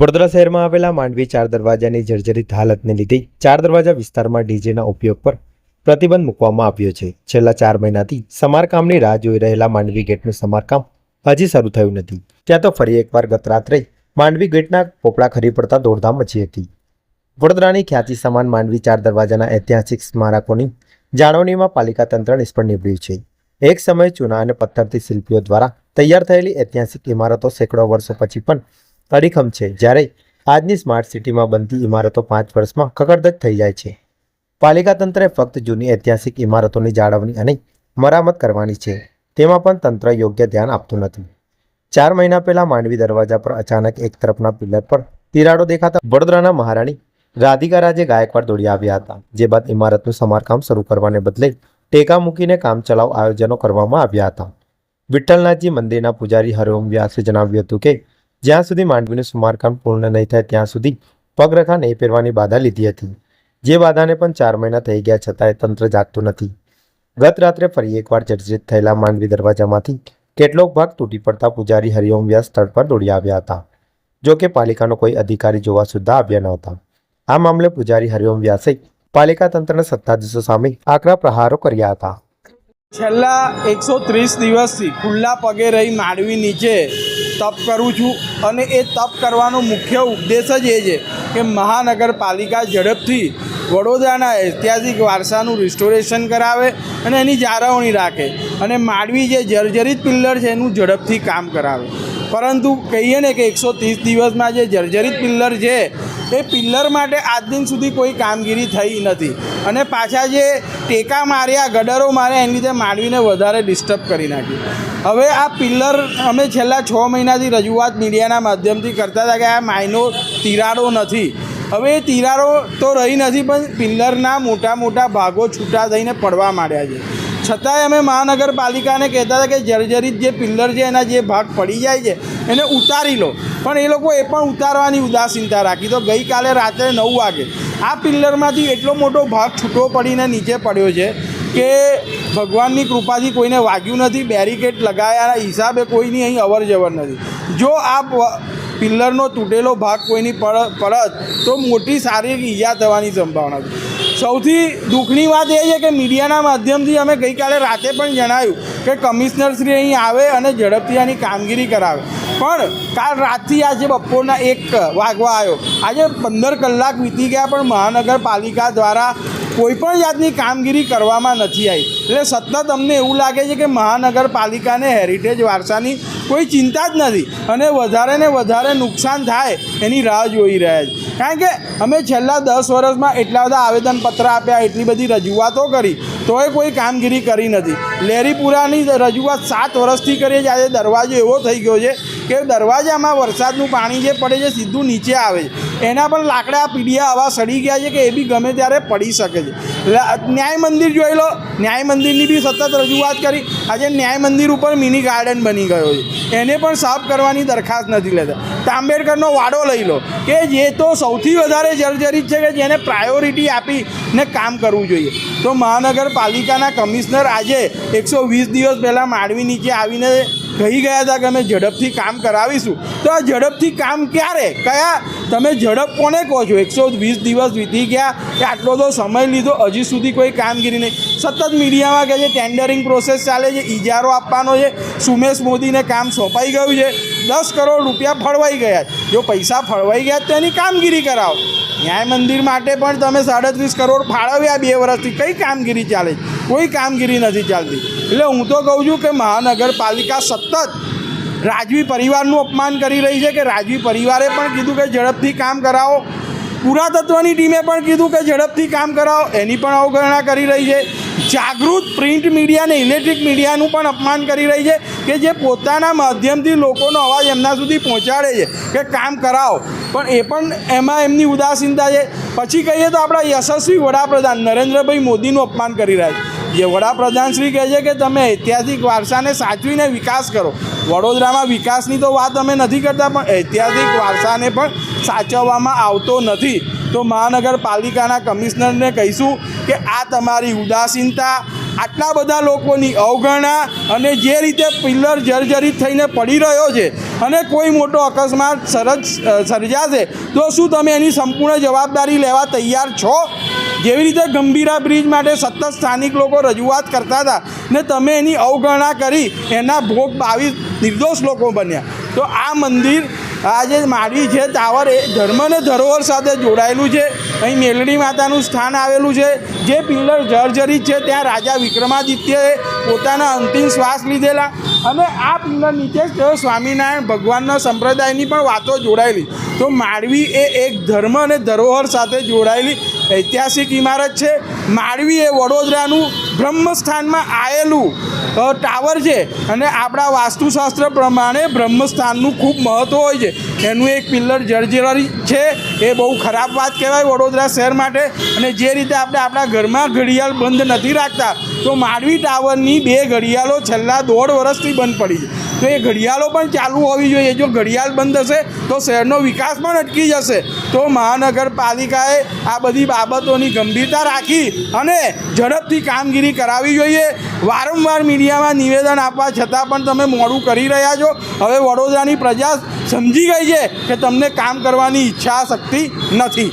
વડોદરા શહેરમાં આવેલા માંડવી ચાર દરવાજાની જર્જરિત હાલતને લીધે ચાર દરવાજા વિસ્તારમાં ડીજેના ઉપયોગ પર પ્રતિબંધ મૂકવામાં આવ્યો છે. છેલ્લા ચાર મહિનાથી સમારકામની રાહ જોઈ રહેલા માંડવી ગેટનું સમારકામ હજી શરૂ થયું નથી. ત્યાં તો ફરી એકવાર ગત રાત્રે માંડવી ગેટના પોપડા ખરી પડતા દોડધામ મચી હતી. વડોદરાની ખ્યાતિ સમાન માંડવી ચાર દરવાજાના ઐતિહાસિક સ્મારકોની જાળવણીમાં પાલિકા તંત્ર નિષ્ફળ નીવડ્યું છે. એક સમયે ચૂના અને પથ્થરથી શિલ્પીઓ દ્વારા તૈયાર થયેલી ઐતિહાસિક ઇમારતો સેંકડો વર્ષો પછી પણ અડીખમ છે. જ્યારે આજની સ્માર્ટ સિટીમાં બનતી ઇમારતો પાંચ વર્ષમાં કકડદજ થઈ જાય છે. પાલિકા તંત્રે ફક્ત જૂની ઐતિહાસિક ઇમારતોની જાળવણી અને મરામત કરવાની છે. તેમાં પણ તંત્ર યોગ્ય ધ્યાન આપતું નથી. ચાર મહિના પહેલા માંડવી દરવાજા પર અચાનક એક તરફના પિલર પર તિરાડો દેખાતા વડોદરાના મહારાણી રાધિકા રાજે ગાયકવાડ દોડી આવ્યા હતા, જે બાદ ઇમારતનું સમારકામ શરૂ કરવાને બદલે ટેકા મૂકીને કામચલાઉ આયોજનો કરવામાં આવ્યા હતા. વિઠ્ઠલનાથજી મંદિરના પૂજારી હરિઓમ વ્યાસે જણાવ્યું હતું કે જ્યાં સુધી માંડવીનું સ્મારકામ પૂર્ણ નહીં થાય ત્યાં સુધી પગરખા નહીં પહેરવાની બાધા લીધી હતી. જે બાધાને પણ ચાર મહિના થઈ ગયા છતાંય તંત્ર જાગતું નથી. ગત રાત્રે ફરી એકવાર જર્જરિત થયેલા માંડવી દરવાજામાંથી કેટલોક ભાગ તૂટી પડતા પૂજારી હરિઓમ વ્યાસ સ્થળ પર દોડી આવ્યા હતા, જો કે પાલિકાનો કોઈ અધિકારી જોવા સુદ્ધા આવ્યા નહોતા. આ મામલે પૂજારી હરિઓમ વ્યાસે પાલિકા તંત્રના સત્તાધીશો સામે આકરા પ્રહારો કર્યા હતા. છેલ્લા એકસો ત્રીસ દિવસથી ખુલ્લા પગે રહી માંડવી નીચે તપ કરું છું અને એ તપ કરવાનો મુખ્ય ઉદ્દેશ જ એ છે કે મહાનગરપાલિકા ઝડપથી વડોદરાના ઐતિહાસિક વારસાનું રિસ્ટોરેશન કરાવે અને એની જાળવણી રાખે. અને માંડવી જે જર્જરિત પિલ્લર છે એનું ઝડપથી કામ કરાવે. પરંતુ કહીએ ને કે એકસો ત્રીસ દિવસમાં જે જર્જરિત પિલ્લર છે, એ પિલ્લર માટે આજ દિન સુધી કોઈ કામગીરી થઈ નથી. અને પાછા જે ટેકા માર્યા, ગડરો માર્યા, એની લીધે માંડવીને વધારે ડિસ્ટર્બ કરી નાખ્યું. હવે આ પિલ્લર અમે છેલ્લા છ મહિનાથી રજૂઆત મીડિયાના માધ્યમથી કરતા હતા કે આ માયનો તિરાડો નથી. હવે એ તિરાડો તો રહી નથી, પણ પિલ્લરના મોટા મોટા ભાગો છૂટા થઈને પડવા માંડ્યા છે. છતાંય અમે મહાનગરપાલિકાને કહેતા હતા કે જર્જરિત જે પિલ્લર છે, એના જે ભાગ પડી જાય છે, એને ઉતારી લો. પણ એ લોકો એ પણ ઉતારવાની ઉદાસીનતા રાખી. તો ગઈકાલે રાત્રે નવ વાગે આ પિલ્લરમાંથી એટલો મોટો ભાગ છૂટો પડીને નીચે પડ્યો છે કે ભગવાનની કૃપાથી કોઈને વાગ્યું નથી, બેરિકેડ લગાયાના હિસાબે કોઈની અહીં અવર જવર નથી. જો આ પિલ્લરનો તૂટેલો ભાગ કોઈની પડ પડત તો મોટી શારીરિક ઈજા થવાની સંભાવના છે. સૌથી દુઃખની વાત એ છે કે મીડિયાના માધ્યમથી અમે ગઈકાલે રાતે પણ જણાવ્યું કે કમિશનર શ્રી અહીં આવે અને ઝડપથી આની કામગીરી કરાવે. પણ કાલ રાતથી આજે બપોરના એક વાગવા આવ્યો. આજે પંદર કલાક વીતી ગયા પણ મહાનગરપાલિકા દ્વારા કોઈ પણ જાતની કામગીરી કરવામાં નથી આવી. એટલે સતત અમને એવું લાગે છે કે મહાનગરપાલિકાને હેરિટેજ વારસાની કોઈ ચિંતા જ નથી અને વધારે ને વધારે નુકસાન થાય એની રાહ જોઈ રહ્યા છે. કારણ કે અમે છેલ્લા દસ વર્ષમાં એટલા બધા આવેદનપત્ર આપ્યા, એટલી બધી રજૂઆતો કરી, તોય કોઈ કામગીરી કરી નથી. લેરીપુરાની રજૂઆત સાત વર્ષથી કરીએ આજે દરવાજો એવો થઈ ગયો છે કે દરવાજામાં વરસાદનું પાણી જે પડે છે સીધું નીચે આવે છે. એના પણ લાકડા પીડિયા આવા સડી ગયા છે કે એ બી ગમે ત્યારે પડી શકે છે. ન્યાય મંદિર જોઈ લો. ન્યાય મંદિરની બી સતત રજૂઆત કરી. આજે ન્યાય મંદિર ઉપર મિની ગાર્ડન બની ગયો છે. એને પણ સાફ કરવાની દરખાસ્ત નથી લેતા. તાંબેડકરનો વાડો લઈ લો કે જે તો સૌથી વધારે જર્જરિત છે કે જેને પ્રાયોરિટી આપીને કામ કરવું જોઈએ. તો મહાનગરપાલિકાના કમિશનર આજે એકસો વીસ દિવસ પહેલાં માંડવી નીચે આવીને કહી ગયા હતા કે અમે ઝડપથી કામ કરાવીશું. તો આ ઝડપથી કામ ક્યારે? કયા? તમે ઝડપ કોને કહો છો? એકસો વીસ દિવસ વીતી ગયા કે આટલો તો સમય લીધો, હજી સુધી કોઈ કામગીરી નહીં. સતત મીડિયામાં કહે છે ટેન્ડરિંગ પ્રોસેસ ચાલે છે ઇજારો આપવાનો છે. સુમેશ મોદીને કામ સોંપાઈ ગયું છે. દસ કરોડ રૂપિયા ફળવાઈ ગયા જો પૈસા ફળવાઈ ગયા તો એની કામગીરી કરાવો. ન્યાય મંદિર માટે પણ તમે સાડત્રીસ કરોડ ફાળવ્યા બે વર્ષથી. કઈ કામગીરી ચાલે છે? કોઈ કામગીરી નથી ચાલતી. એટલે હું તો કહું છું કે મહાનગરપાલિકા સતત રાજવી પરિવારનું અપમાન કરી રહી છે કે રાજવી પરિવારે પણ કીધું કે ઝડપથી કામ કરાવો. પુરાતત્વની ટીમે પણ કીધું કે ઝડપથી કામ કરાવો. એની પણ અવગણના કરી રહી છે. જાગૃત પ્રિન્ટ મીડિયા અને ઇલેક્ટ્રિક મીડિયાનું પણ અપમાન કરી રહી છે કે જે પોતાના માધ્યમથી લોકોનો અવાજ એમના સુધી પહોંચાડે છે કે કામ કરાવો. પણ એ પણ એમાં એમની ઉદાસીનતા છે. પછી કહીએ તો આપણા યશસ્વી વડાપ્રધાન નરેન્દ્રભાઈ મોદીનું અપમાન કરી રહ્યા છે. જે વડાપ્રધાન શ્રી કહે છે કે તમે ઐતિહાસિક વારસાને સાચવીને વિકાસ કરો. વડોદરામાં વિકાસની તો વાત અમે નથી કરતા, પણ ઐતિહાસિક વારસાને પણ સાચવવામાં આવતો નથી. તો મહાનગરપાલિકાના કમિશનરને કહીશું કે આ તમારી ઉદાસીનતા, આટલા બધા લોકોની અવગણના અને જે રીતે પિલ્લર જર્જરિત થઈને પડી રહ્યો છે અને કોઈ મોટો અકસ્માત સરજ સર્જાશે, તો શું તમે એની સંપૂર્ણ જવાબદારી લેવા તૈયાર છો? જેવી રીતે ગંભીરા બ્રિજ માટે સતત સ્થાનિક લોકો રજૂઆત કરતા હતા ને તમે એની અવગણના કરી, એના ભોગ બાવીસ નિર્દોષ લોકો બન્યા. તો આ મંદિર, આ જે માડી છે ટાવર એ ધર્મ અને ધરોહર સાથે જોડાયેલું છે અહીં મેલડી માતાનું સ્થાન આવેલું છે, જે પિલ્લર જર્જરિત છે, ત્યાં રાજા વિક્રમાદિત્યએ પોતાના અંતિમ શ્વાસ લીધેલા અને આ પિલ્લર નીચે સ્વામિનારાયણ ભગવાનના સંપ્રદાયની પણ વાતો જોડાયેલી. તો માળવી એ એક ધર્મ અને ધરોહર સાથે જોડાયેલી ઐતિહાસિક ઇમારત છે. માળવી એ વડોદરાનું બ્રહ્મસ્થાનમાં આવેલું ટાવર છે અને આપણા વાસ્તુશાસ્ત્ર પ્રમાણે બ્રહ્મસ્થાનનું ખૂબ મહત્ત્વ હોય છે. એનું એક પિલ્લર જર્જરી છે, એ બહુ ખરાબ વાત કહેવાય વડોદરા શહેર માટે. અને જે રીતે આપણે આપણા ઘરમાં ઘડિયાળ બંધ નથી રાખતા તો માંડવી ટાવરની બે ઘડિયાળો છેલ્લા દોઢ વર્ષથી બંધ પડી છે. તો એ ઘડિયાળો પણ ચાલુ હોવી જોઈએ. જો ઘડિયાળ બંધ હશે, તો શહેરનો વિકાસ પણ અટકી જશે. તો મહાનગરપાલિકાએ આ બધી બાબતોની ગંભીરતા રાખી અને ઝડપથી કામગીરી કરાવવી જોઈએ. વારંવાર મીડિયામાં નિવેદન આપવા છતાં પણ તમે મોડું કરી રહ્યા છો. હવે વડોદરાની પ્રજા સમજી ગઈ છે કે તમને કામ કરવાની ઈચ્છા શક્તિ નથી.